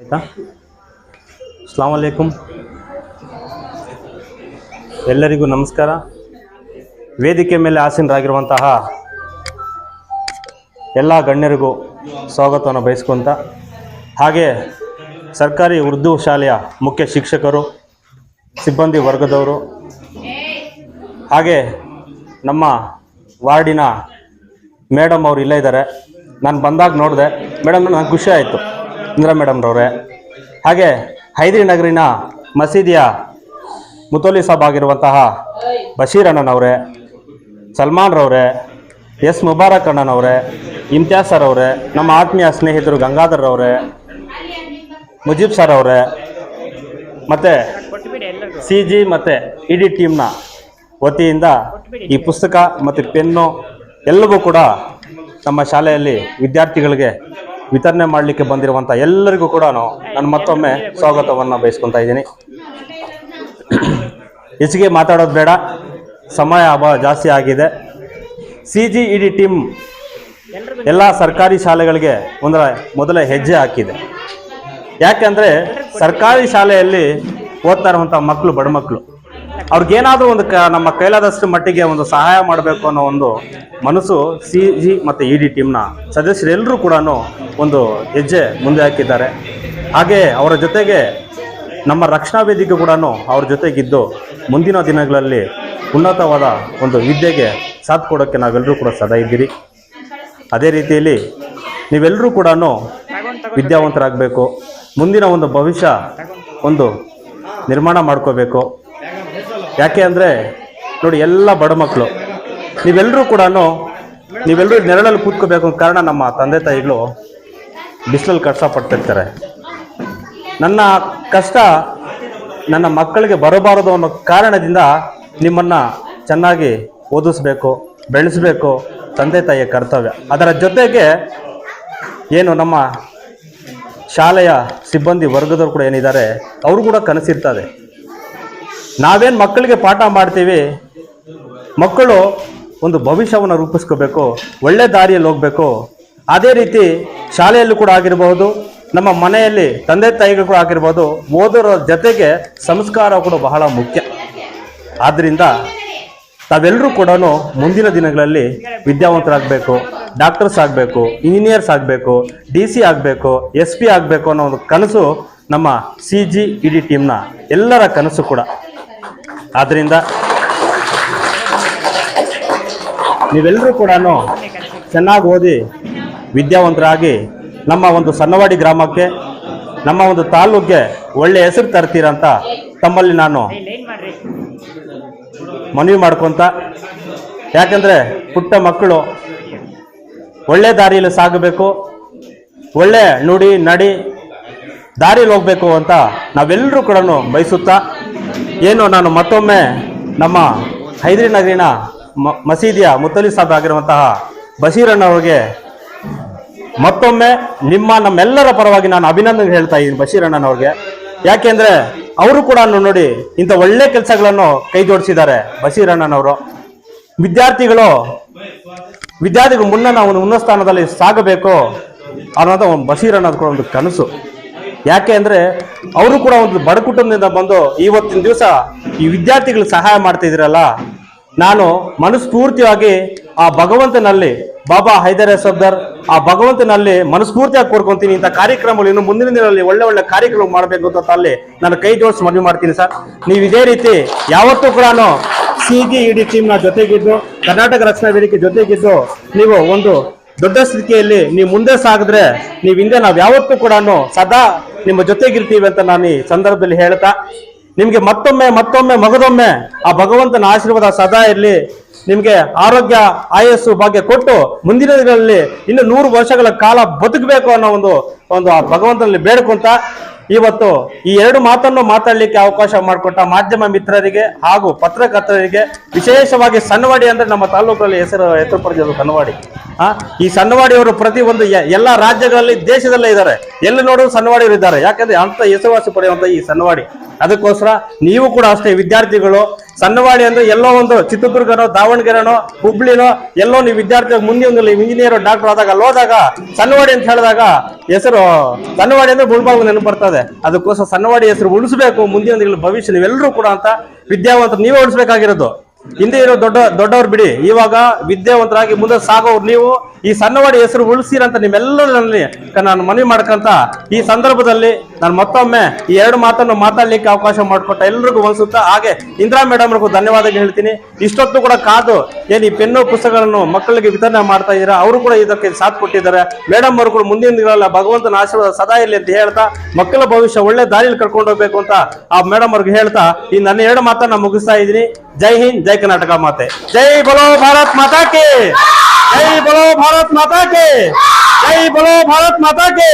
ಆಯಿತಾ? ಅಸ್ಲಾಂ ಅಲೈಕುಮ್. ಎಲ್ಲರಿಗೂ ನಮಸ್ಕಾರ. ವೇದಿಕೆ ಮೇಲೆ ಆಸೀನರಾಗಿರುವಂತಹ ಎಲ್ಲ ಗಣ್ಯರಿಗೂ ಸ್ವಾಗತವನ್ನು ಬಯಸ್ಕೊಂತ, ಹಾಗೆ ಸರ್ಕಾರಿ ಉರ್ದು ಶಾಲೆಯ ಮುಖ್ಯ ಶಿಕ್ಷಕರು, ಸಿಬ್ಬಂದಿ ವರ್ಗದವರು, ಹಾಗೆ ನಮ್ಮ ವಾರ್ಡಿನ ಮೇಡಮ್ ಅವರು ಇಲ್ಲೇ ಇದ್ದಾರೆ. ನಾನು ಬಂದಾಗ ನೋಡಿದೆ. ಮೇಡಮ್ ನನಗೆ ಖುಷಿ ಆಯಿತು. ಇಂದಿರಾ ಮೇಡಮ್ರವ್ರೆ ಹಾಗೆ ಹೈದರಿ ನಗರಿನ ಮಸೀದಿಯ ಮುತೋಲಿ ಸಾಬ್ ಆಗಿರುವಂತಹ ಬಶೀರ್ ಅಣ್ಣನವರೇ, ಸಲ್ಮಾನ್ ರವರೇ, ಎಸ್ ಮುಬಾರಕ್ ಅಣ್ಣನವರೇ, ಇಮ್ತಿಯಾಜ್ ಸರ್ ಅವರೇ ನಮ್ಮ ಆತ್ಮೀಯ ಸ್ನೇಹಿತರು ಗಂಗಾಧರ್ ಅವರೇ ಮುಜೀಬ್ ಸರ್ ಅವರೇ ಮತ್ತು ಸಿ ಜಿ ಮತ್ತು ಇಡೀ ಟೀಮ್ನ ವತಿಯಿಂದ ಈ ಪುಸ್ತಕ ಮತ್ತು ಪೆನ್ನು ಎಲ್ಲವೂ ಕೂಡ ನಮ್ಮ ಶಾಲೆಯಲ್ಲಿ ವಿದ್ಯಾರ್ಥಿಗಳಿಗೆ ವಿತರಣೆ ಮಾಡಲಿಕ್ಕೆ ಬಂದಿರುವಂಥ ಎಲ್ಲರಿಗೂ ಕೂಡ ನಾನು ಮತ್ತೊಮ್ಮೆ ಸ್ವಾಗತವನ್ನು ಬಯಸ್ಕೊತಾ ಇದ್ದೀನಿ. ಹೆಚ್ಚಿಗೆ ಮಾತಾಡೋದು ಬೇಡ. ಸಮಯ ಅಭಾವ ಜಾಸ್ತಿ ಆಗಿದೆ. C G E D team ಎಲ್ಲ ಸರ್ಕಾರಿ ಶಾಲೆಗಳಿಗೆ ಒಂದರ ಮೊದಲ ಹೆಜ್ಜೆ ಹಾಕಿದೆ. ಯಾಕೆಂದರೆ ಸರ್ಕಾರಿ ಶಾಲೆಯಲ್ಲಿ ಓದ್ತಾ ಇರುವಂಥ ಮಕ್ಕಳು ಬಡ ಮಕ್ಕಳು ಅವ್ರಿಗೇನಾದರೂ ಒಂದು ಕ, ನಮ್ಮ ಕೈಲಾದಷ್ಟು ಮಟ್ಟಿಗೆ ಒಂದು ಸಹಾಯ ಮಾಡಬೇಕು ಅನ್ನೋ ಒಂದು ಮನಸ್ಸು ಸಿ ಜಿ ಮತ್ತು ಇ ಡಿ ಟೀಮ್ನ ಸದಸ್ಯರೆಲ್ಲರೂ ಕೂಡ ಒಂದು ಹೆಜ್ಜೆ ಮುಂದೆ ಹಾಕಿದ್ದಾರೆ. ಹಾಗೆ ಅವರ ಜೊತೆಗೆ ನಮ್ಮ ರಕ್ಷಣಾ ವೇದಿಕೆ ಕೂಡ ಅವ್ರ ಜೊತೆಗಿದ್ದು ಮುಂದಿನ ದಿನಗಳಲ್ಲಿ ಉನ್ನತವಾದ ಒಂದು ವಿದ್ಯೆಗೆ ಸಾಥ್ ಕೊಡೋಕ್ಕೆ ನಾವೆಲ್ಲರೂ ಕೂಡ ಸದಾ ಇದ್ದೀರಿ. ಅದೇ ರೀತಿಯಲ್ಲಿ ನೀವೆಲ್ಲರೂ ಕೂಡ ವಿದ್ಯಾವಂತರಾಗಬೇಕು. ಮುಂದಿನ ಒಂದು ಭವಿಷ್ಯ ಒಂದು ನಿರ್ಮಾಣ ಮಾಡ್ಕೋಬೇಕು. ಯಾಕೆ ಅಂದರೆ ನೋಡಿ ಎಲ್ಲ ಬಡ ಮಕ್ಕಳು ನೀವೆಲ್ಲರೂ ಕೂಡ ನೀವೆಲ್ಲರೂ ನೆರಳಲ್ಲಿ ಕೂತ್ಕೋಬೇಕು ಅನ್ನೋ ಕಾರಣ ನಮ್ಮ ತಂದೆ ತಾಯಿಗಳು ಬಿಸಿಲಲ್ಲಿ ಕಷ್ಟಪಡ್ತಿರ್ತಾರೆ ನನ್ನ ಕಷ್ಟ ನನ್ನ ಮಕ್ಕಳಿಗೆ ಬರಬಾರದು ಅನ್ನೋ ಕಾರಣದಿಂದ ನಿಮ್ಮನ್ನು ಚೆನ್ನಾಗಿ ಓದಿಸ್ಬೇಕು, ಬೆಳೆಸಬೇಕು ತಂದೆ ತಾಯಿಯ ಕರ್ತವ್ಯ. ಅದರ ಜೊತೆಗೆ ಏನು ನಮ್ಮ ಶಾಲೆಯ ಸಿಬ್ಬಂದಿ ವರ್ಗದವರು ಕೂಡ ಏನಿದ್ದಾರೆ, ಅವರು ಕೂಡ ಕನಸಿರ್ತದೆ. ನಾವೇನು ಮಕ್ಕಳಿಗೆ ಪಾಠ ಮಾಡ್ತೀವಿ, ಮಕ್ಕಳು ಒಂದು ಭವಿಷ್ಯವನ್ನು ರೂಪಿಸ್ಕೋಬೇಕು, ಒಳ್ಳೆ ದಾರಿಯಲ್ಲಿ ಹೋಗಬೇಕು. ಅದೇ ರೀತಿ ಶಾಲೆಯಲ್ಲೂ ಕೂಡ ಆಗಿರಬಹುದು ನಮ್ಮ ಮನೆಯಲ್ಲಿ ತಂದೆ ತಾಯಿಗಳು ಕೂಡ ಆಗಿರ್ಬೋದು, ಓದೋರ ಜೊತೆಗೆ ಸಂಸ್ಕಾರ ಕೂಡ ಬಹಳ ಮುಖ್ಯ. ಆದ್ದರಿಂದ ತಾವೆಲ್ಲರೂ ಕೂಡ ಮುಂದಿನ ದಿನಗಳಲ್ಲಿ ವಿದ್ಯಾವಂತರಾಗಬೇಕು, ಡಾಕ್ಟರ್ಸ್ ಆಗಬೇಕು, ಇಂಜಿನಿಯರ್ಸ್ ಆಗಬೇಕು, ಡಿ ಸಿ ಆಗಬೇಕು, ಎಸ್ ಪಿ ಆಗಬೇಕು ಅನ್ನೋ ಒಂದು ಕನಸು ನಮ್ಮ ಸಿ ಜಿ ಇ ಡಿ ಟೀಮ್ನ ಎಲ್ಲರ ಕನಸು ಕೂಡ. ಆದ್ದರಿಂದ ನೀವೆಲ್ಲರೂ ಕೂಡ ಚೆನ್ನಾಗಿ ಓದಿ ವಿದ್ಯಾವಂತರಾಗಿ ನಮ್ಮ ಒಂದು ಸಣ್ಣವಾಡಿ ಗ್ರಾಮಕ್ಕೆ, ನಮ್ಮ ಒಂದು ತಾಲೂಕಿಗೆ ಒಳ್ಳೆ ಹೆಸರು ತರ್ತೀರಂತ ತಮ್ಮಲ್ಲಿ ನಾನು ಮನವಿ ಮಾಡ್ಕೊತ, ಯಾಕಂದರೆ ಪುಟ್ಟ ಮಕ್ಕಳು ಒಳ್ಳೆ ದಾರಿಯಲ್ಲಿ ಸಾಗಬೇಕು, ಒಳ್ಳೆ ನುಡಿ, ನಡಿ ದಾರಿಯಲ್ಲಿ ಹೋಗಬೇಕು ಅಂತ ನಾವೆಲ್ಲರೂ ಕೂಡ ಬಯಸುತ್ತಾ ಏನು, ನಾನು ಮತ್ತೊಮ್ಮೆ ನಮ್ಮ ಹೈದ್ರಿ ನಗರಿನ ಮಸೀದಿಯ ಮುತ್ತಲಿ ಸಾಬ್ ಆಗಿರುವಂತಹ ಬಶೀರಣ್ಣವ್ರಿಗೆ ಮತ್ತೊಮ್ಮೆ ನಿಮ್ಮ ನಮ್ಮೆಲ್ಲರ ಪರವಾಗಿ ನಾನು ಅಭಿನಂದನೆ ಹೇಳ್ತಾ ಇದ್ದೀನಿ ಬಶೀರಣ್ಣನವ್ರಿಗೆ ಯಾಕೆಂದ್ರೆ ಅವರು ಕೂಡ ನೋಡಿ ಇಂಥ ಒಳ್ಳೆ ಕೆಲಸಗಳನ್ನು ಕೈ ಜೋಡಿಸಿದ್ದಾರೆ ಬಶೀರಣ್ಣನವರು ವಿದ್ಯಾರ್ಥಿಗಳು ವಿದ್ಯಾರ್ಥಿಗಳು ಮುನ್ನ ನಾವು ಉನ್ನತ ಸ್ಥಾನದಲ್ಲಿ ಸಾಗಬೇಕು ಅನ್ನೋದು ಒಂದು ಬಶೀರ್ ಅನ್ನೋದು ಕೂಡ ಒಂದು ಕನಸು. ಯಾಕೆ ಅಂದ್ರೆ ಅವರು ಕೂಡ ಒಂದು ಬಡ ಕುಟುಂಬದಿಂದ ಬಂದು ಇವತ್ತಿನ ದಿವಸ ಈ ವಿದ್ಯಾರ್ಥಿಗಳಿಗೆ ಸಹಾಯ ಮಾಡ್ತಿದ್ದೀರಲ್ಲ ನಾನು ಮನಸ್ಫೂರ್ತಿಯಾಗಿ ಆ ಭಗವಂತನಲ್ಲಿ ಬಾಬಾ ಹೈದರ್ ಸರ್ದಾರ್ ಆ ಭಗವಂತನಲ್ಲಿ ಮನಸ್ಫೂರ್ತಿಯಾಗಿ ಕೋರ್ಕೊಂತೀನಿ, ಇಂಥ ಕಾರ್ಯಕ್ರಮಗಳು ಇನ್ನು ಮುಂದಿನ ದಿನಗಳಲ್ಲಿ ಒಳ್ಳೆ ಒಳ್ಳೆ ಕಾರ್ಯಕ್ರಮ ಮಾಡಬೇಕು ಅಂತ ಅಲ್ಲಿ ನಾನು ಕೈ ಜೋಡಿಸಿ ಮನವಿ ಮಾಡ್ತೀನಿ ಸರ್. ನೀವು ಇದೇ ರೀತಿ ಯಾವತ್ತೂ ಕೂಡ ಸಿ ಜಿ ಇಡಿ ಟೀಮ್ನ ಜೊತೆಗಿದ್ದು, ಕರ್ನಾಟಕ ರಕ್ಷಣಾ ವೇದಿಕೆ ಜೊತೆಗಿದ್ದು, ನೀವು ಒಂದು ದೊಡ್ಡ ಸ್ಥಿತಿಯಲ್ಲಿ ನೀವು ಮುಂದೆ ಸಾಗಿದ್ರೆ ನೀವು ಹಿಂದೆ ನಾವು ಯಾವತ್ತೂ ಕೂಡ ಸದಾ ನಿಮ್ಮ ಜೊತೆಗಿರ್ತೀವಿ ಅಂತ ನಾನು ಈ ಸಂದರ್ಭದಲ್ಲಿ ಹೇಳ್ತಾ, ನಿಮಗೆ ಮತ್ತೊಮ್ಮೆ ಮತ್ತೊಮ್ಮೆ, ಮಗದೊಮ್ಮೆ ಆ ಭಗವಂತನ ಆಶೀರ್ವಾದ ಸದಾ ಇರಲಿ. ನಿಮಗೆ ಆರೋಗ್ಯ, ಆಯಸ್ಸು, ಭಾಗ್ಯ ಕೊಟ್ಟು ಮುಂದಿನ ದಿನಗಳಲ್ಲಿ ಇನ್ನು ನೂರು ವರ್ಷಗಳ ಕಾಲ ಬದುಕಬೇಕು ಅನ್ನೋ ಒಂದು ಒಂದು ಆ ಭಗವಂತನಲ್ಲಿ ಬೇಡ್ಕೊಂತ ಇವತ್ತು ಈ ಎರಡು ಮಾತನ್ನು ಮಾತಾಡಲಿಕ್ಕೆ ಅವಕಾಶ ಮಾಡಿಕೊಟ್ಟ ಮಾಧ್ಯಮ ಮಿತ್ರರಿಗೆ ಹಾಗೂ ಪತ್ರಕರ್ತರಿಗೆ ವಿಶೇಷವಾಗಿ ಸಣ್ಣವಾಡಿ ಅಂದ್ರೆ ನಮ್ಮ ತಾಲೂಕಲ್ಲಿ ಹೆಸರು ಹೆಸರು ಪಡೆದಿದ್ದು ಸಣ್ಣವಾಡಿ. ಆ, ಈ ಸಣ್ಣವಾಡಿಯವರು ಪ್ರತಿ ಒಂದು ಎಲ್ಲಾ ರಾಜ್ಯಗಳಲ್ಲಿ ದೇಶದಲ್ಲೇ ಇದ್ದಾರೆ. ಎಲ್ಲಿ ನೋಡಿದ್ರು ಸಣ್ಣವಾಡಿಯವರು ಇದ್ದಾರೆ. ಯಾಕಂದ್ರೆ ಅಂತ ಹೆಸರುವಾಸಿ ಪಡೆಯುವಂತ ಈ ಸಣ್ಣವಾಡಿ. ಅದಕ್ಕೋಸ್ಕರ ನೀವು ಕೂಡ ಅಷ್ಟೇ ವಿದ್ಯಾರ್ಥಿಗಳು ಸಣ್ಣವಾಡಿ ಅಂದ್ರೆ ಎಲ್ಲೋ ಒಂದು ಚಿತ್ರದುರ್ಗನೋ, ದಾವಣಗೆರೆನೋ, ಹುಬ್ಳಿನೋ, ಎಲ್ಲೋ ನೀವು ವಿದ್ಯಾರ್ಥಿ, ಮುಂದೆ ಒಂದು ಇಂಜಿನಿಯರ್ ಡಾಕ್ಟರ್ ಆದಾಗ, ಅಲ್ಲಿ ಹೋದಾಗ ಸಣ್ಣವಾಡಿ ಅಂತ ಹೇಳಿದಾಗ ಹೆಸರು ಸಣ್ಣವಾಡಿ ಅಂದ್ರೆ ಮುಳ್ಬಾಗು ನೆನಪು ಬರ್ತದೆ. ಅದಕ್ಕೋಸ್ಕರ ಸಣ್ಣವಾಡಿ ಹೆಸರು ಉಳಿಸಬೇಕು ಮುಂದಿನ ದಿನಗಳ ಭವಿಷ್ಯ ನೀವೆಲ್ಲರೂ ಕೂಡ ಅಂತ ವಿದ್ಯಾವಂತ ನೀವೇ ಉಳಿಸ್ಬೇಕಾಗಿರೋದು. ಹಿಂದೆ ಇರೋ ದೊಡ್ಡ, ದೊಡ್ಡವ್ರು ಬಿಡಿ. ಇವಾಗ ವಿದ್ಯಾವಂತರಾಗಿ ಮುಂದೆ ಸಾಗೋರು ನೀವು ಈ ಸಣ್ಣವಾಡಿ ಹೆಸರು ಉಳಿಸಿರಂತ ನಿಮ್ಮೆಲ್ಲರಲ್ಲಿ ನಾನು ಮನವಿ ಮಾಡ್ಕಂತ, ಈ ಸಂದರ್ಭದಲ್ಲಿ ನಾನು ಮತ್ತೊಮ್ಮೆ ಈ ಎರಡು ಮಾತನ್ನು ಮಾತಾಡ್ಲಿಕ್ಕೆ ಅವಕಾಶ ಮಾಡಿಕೊಟ್ಟ ಎಲ್ರಿಗೂ ಅನ್ಸುತ್ತಾ ಹಾಗೆ ಇಂದಿರಾ ಮೇಡಮ್ ಅವ್ರಿಗೂ ಧನ್ಯವಾದಗಳು ಹೇಳ್ತೀನಿ. ಇಷ್ಟೊತ್ತು ಕೂಡ ಕಾದು ಏನು ಈ ಪೆನ್ನು ಪುಸ್ತಕಗಳನ್ನು ಮಕ್ಕಳಿಗೆ ವಿತರಣೆ ಮಾಡ್ತಾ ಇದ್ದೀರಾ, ಅವರು ಕೂಡ ಇದಕ್ಕೆ ಸಾಥ್ ಕೊಟ್ಟಿದ್ದಾರೆ. ಮೇಡಮ್ ಅವರು ಕೂಡ ಮುಂದಿನ ದಿನಗಳ ಭಗವಂತನ ಆಶೀರ್ವಾದ ಸದಾ ಇರಲಿ ಅಂತ ಹೇಳ್ತಾ, ಮಕ್ಕಳ ಭವಿಷ್ಯ ಒಳ್ಳೆ ದಾರಿಯಲ್ಲಿ ಕರ್ಕೊಂಡು ಹೋಗ್ಬೇಕು ಅಂತ ಆ ಮೇಡಮ್ ಅವ್ರಿಗೆ ಹೇಳ್ತಾ, ಈ ನನ್ನ ಎರಡು ಮಾತನ್ನ ಮುಗಿಸ್ತಾ ಇದ್ದೀನಿ. ಜೈ ಹಿಂದ್, ಜೈ ಕರ್ನಾಟಕ ಮಾತೆ. ಜೈ ಬಲೋ ಭಾರತ್ ಮಾತಾ ಕಿ! ಜೈ ಬಲೋ ಭಾರತ್ ಮಾತಾ ಕಿ ಜೈ ಬಲೋ ಭಾರತ್ ಮಾತಾ ಕಿ